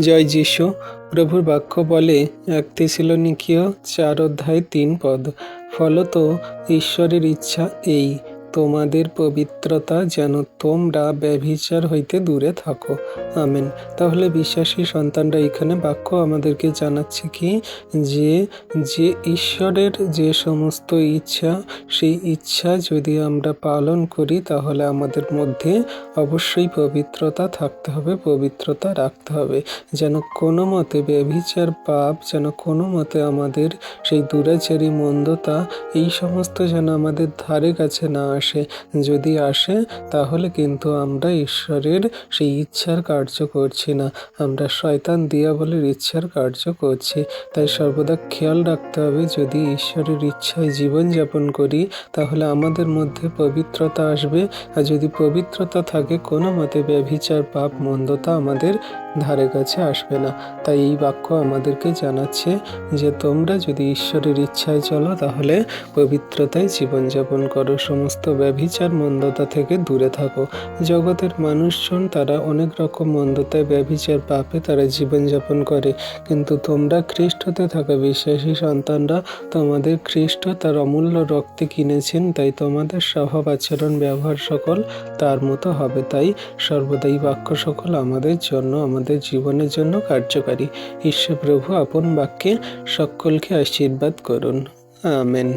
জয় যিশু, প্রভুর বাক্য বলে এক তেসিলনিকীয় চার অধ্যায় তিন পদ। ফলত ঈশ্বরের ইচ্ছা এই। তোমাদের পবিত্রতা যেন তোমরা ব্যভিচার হইতে দূরে থাকো। আমেন। তাহলে বিশ্বাসী সন্তানরা এখানে বাক্য আমাদেরকে জানাচ্ছে কি? যে যে ঈশ্বরের যে সমস্ত ইচ্ছা, সেই ইচ্ছা যদি আমরা পালন করি, তাহলে আমাদের মধ্যে অবশ্যই পবিত্রতা থাকতে হবে, পবিত্রতা রাখতে হবে। যেন কোনো মতে ব্যভিচার পাপ, যেন কোনো মতে আমাদের সেই দুরাচারী মন্দতা, এই সমস্ত যেন আমাদের ধারে কাছে না আসে যদি আসে, তাহলে কিন্তু আমরা ঈশ্বরের সেই ইচ্ছার কার্য করছি না। আমরা শয়তান দিয়াবলের ইচ্ছার কার্য করছি। তাই সর্বদা খেয়াল রাখতে হবে, যদি ঈশ্বরের ইচ্ছায় জীবনযাপন করি, তাহলে আমাদের মধ্যে পবিত্রতা আসবে। আর যদি পবিত্রতা থাকে, কোনো মতে ব্যভিচার, পাপ, মন্দতা আমাদের ধারে কাছে আসবে না। তাই এই বাক্য আমাদেরকে জানাচ্ছে যে, তোমরা যদি ঈশ্বরের ইচ্ছায় চলো, তাহলে পবিত্রতায় জীবনযাপন করো। সমস্ত ব্যভিচার মন্দতা থেকে দূরে থাকো। জগতের মানুষজন, তারা অনেক রকম মন্দতায় ব্যভিচার পাপে তারা জীবনযাপন করে। কিন্তু তোমরা খ্রিস্টতে থাকা বিশ্বাসী সন্তানরা, তোমাদের খ্রিস্ট তার অমূল্য রক্তে কিনেছেন, তাই তোমাদের স্বভাব, আচরণ, ব্যবহার সকল তার মতো হবে। তাই সর্বদাই বাক্য সকল আমাদের জন্য আমাদের জীবনের জন্য কার্যকারী। ঈশ্বর প্রভু আপন বাক্যে সকলকে আশীর্বাদ করুন। আমেন।